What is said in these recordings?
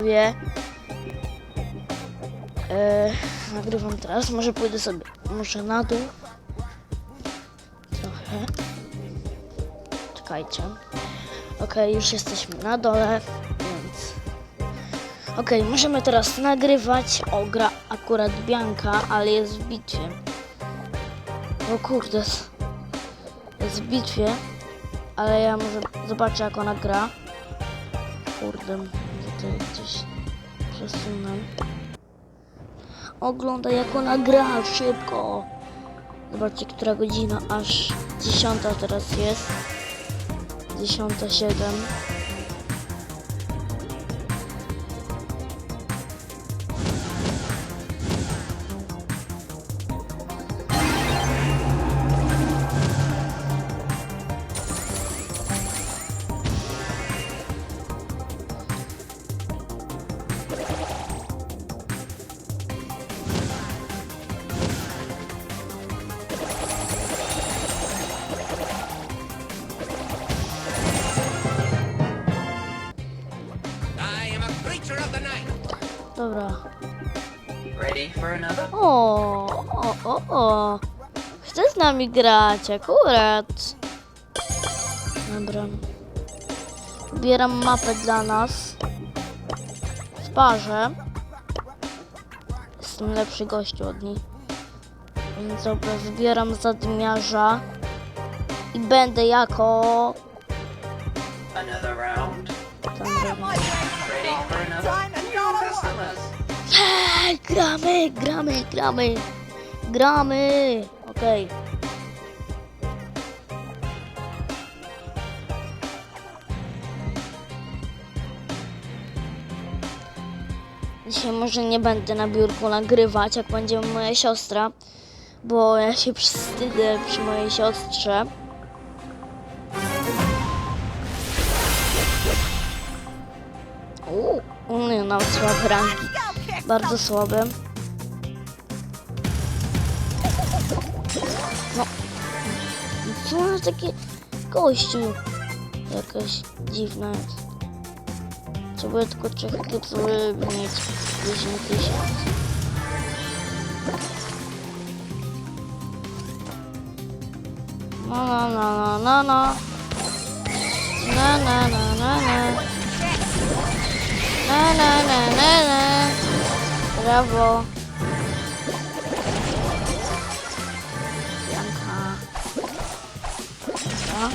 Wie. E, nagrywam teraz. Może pójdę sobie. Może na dół. Trochę. Czekajcie. Okej, już jesteśmy na dole, więc. Okej, możemy teraz nagrywać. O, gra akurat Bianka, ale jest w bitwie. O kurde. Jest w bitwie, ale ja może zobaczę jak ona gra. Kurde, tutaj gdzieś. Oglądaj jak ona gra, szybko. Zobaczcie, która godzina, aż dziesiąta teraz jest. Dziesiąta siedem. Dobra. Ready for another? O, o, o, o. Chce z nami grać akurat. Dobra. Wybieram mapę dla nas. W parze. Jestem lepszy gościu od niej. Więc dobra, wybieram zadmiarza. I będę jako... Another round. Dobra. Ready for another? Ej, gramy, gramy, gramy. Gramy. Okej. Dzisiaj może nie będę na biurku nagrywać, jak będzie moja siostra, bo ja się wstydzę przy mojej siostrze. Uuu, u mnie nawet słabe ranki. Bardzo słabe. No. Co ona takie gościu? Jakaś dziwna jest. Potrzebuję tylko trzech ekip, żeby mieć 10 tysięcy. No, no, no, no, no, no. Na, na, na, na, na. Na, na, na, na, na. Brawo. Janka. Co?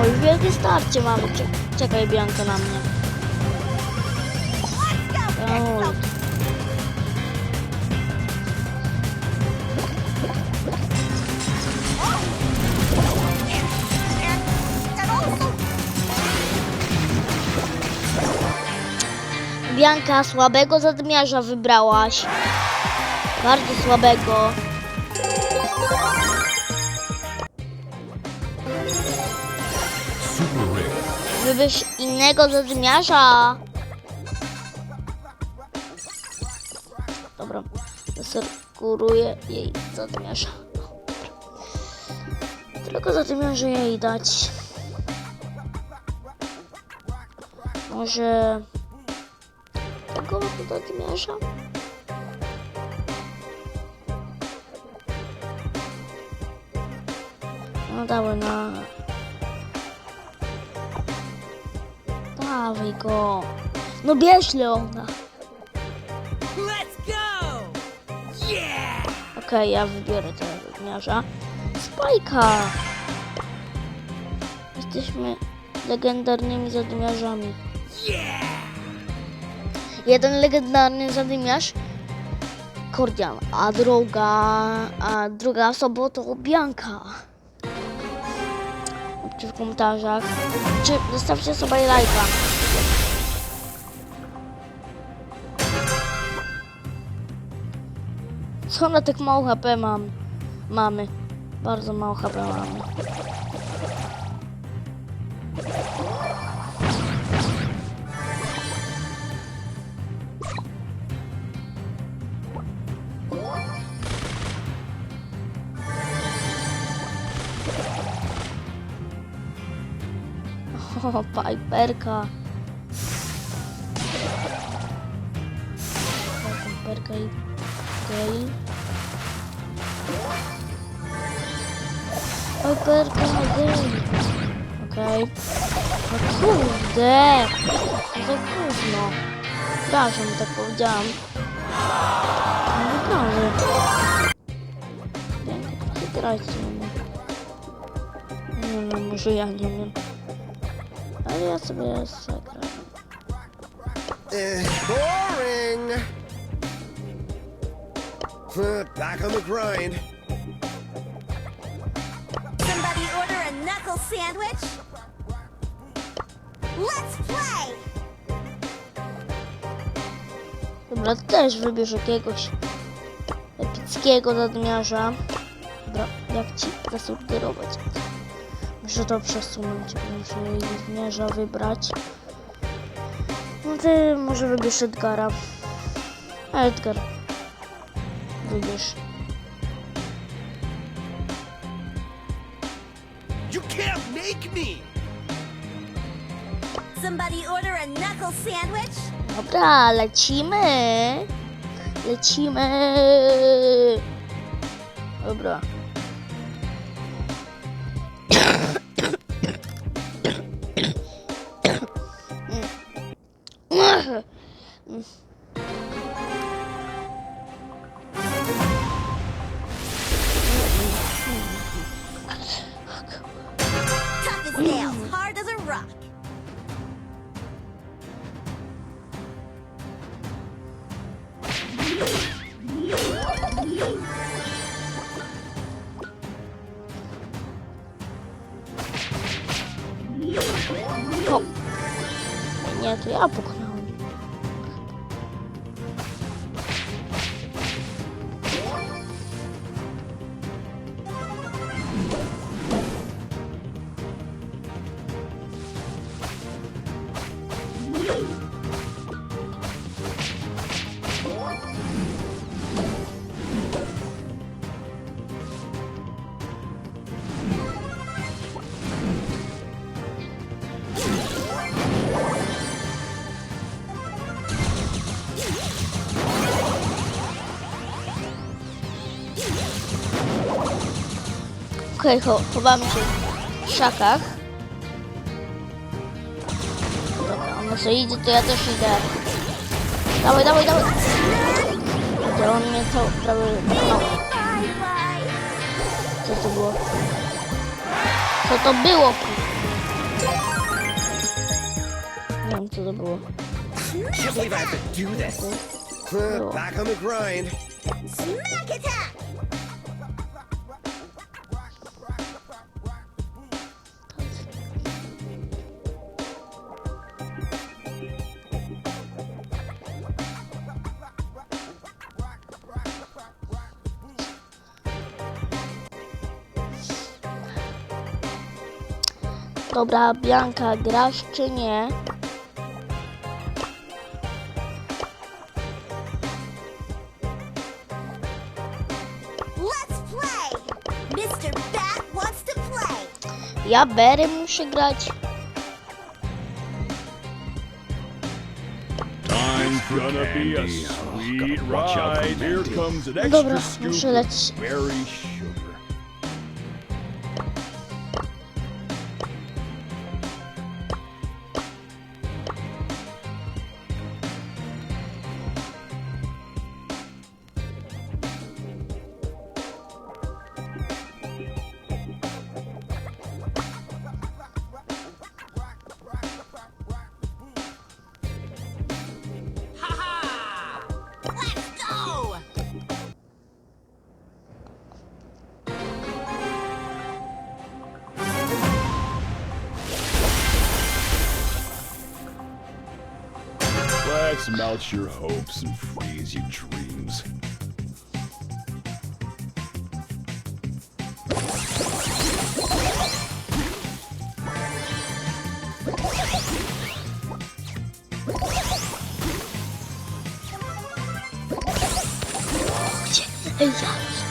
O, już wielkie starcie mamy. Cze- Czekaj, Bianka na mnie. Bianka, słabego zadmiarza wybrałaś. Bardzo słabego. Wybierz innego zadmiarza. Dobra, zasekuruję jej zadmiarza. Tylko zadmiarza jej dać. Może tego zadmiarza? No dałem na Dawaj go. No bierz Leona. let's go! Yeah! Okej, ja wybiorę tego dniarza. Spajka. Jesteśmy legendarnymi zadymiarzami. Yeah! Jeden legendarny zadymiarz Kordian, a druga, a druga osoba to Bianka. Napiszcie w komentarzach. Czy zostawcie sobie lajka. Co na tak mało HP mam? Mamy. Bardzo mało HP mamy. O, Piperka. Piperka i Gale. Piperka i Gale. Okej. No kurde. No to gówno. Przepraszam, tak powiedziałam. No. Jak trochę grać nie wiem, może ja nie wiem. Ale ja sobie zagram. Eh, boring. Back on the grind. Somebody order a knuckle sandwich? Let's play! Dobra, też wybierz jakiegoś epickiego nadmiarza. Dobra, jak ci zasugerować? Muszę to przesunąć, muszę nadmiarza wybrać. No ty może wybierz Edgara. A Edgar. Wybierz. You can't make me. Somebody order a knuckle sandwich? Dobra, lecimy. Lecimy. Dobra. Нет, я пукну. Okej, cho chowamy się w szakach. Sobie idzie, to ja też idę. Dawaj, dawaj, dawaj. Kurde, on mnie to prawie... No, co to było? Co to było? Nie wiem, co to było. Can't believe I have to do this. Back on the grind. Smack attack! Dobra, Bianka, grasz czy nie? Let's play! Mr. Bat wants to play! Ja Berry muszę grać. Gonna be a sweet ride. Here comes an dobra, muszę lecieć. Let's melt your hopes and freeze your dreams. Ja.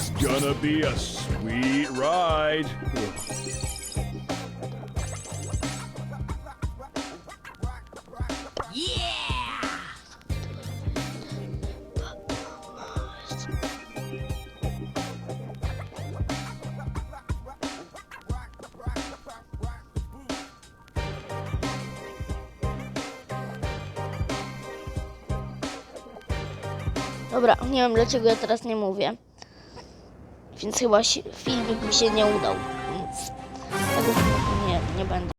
It's gonna be a sweet ride. Dobra, nie wiem dlaczego ja teraz nie mówię. Więc chyba filmik mi się nie udał. Więc tego filmiku nie, nie będę.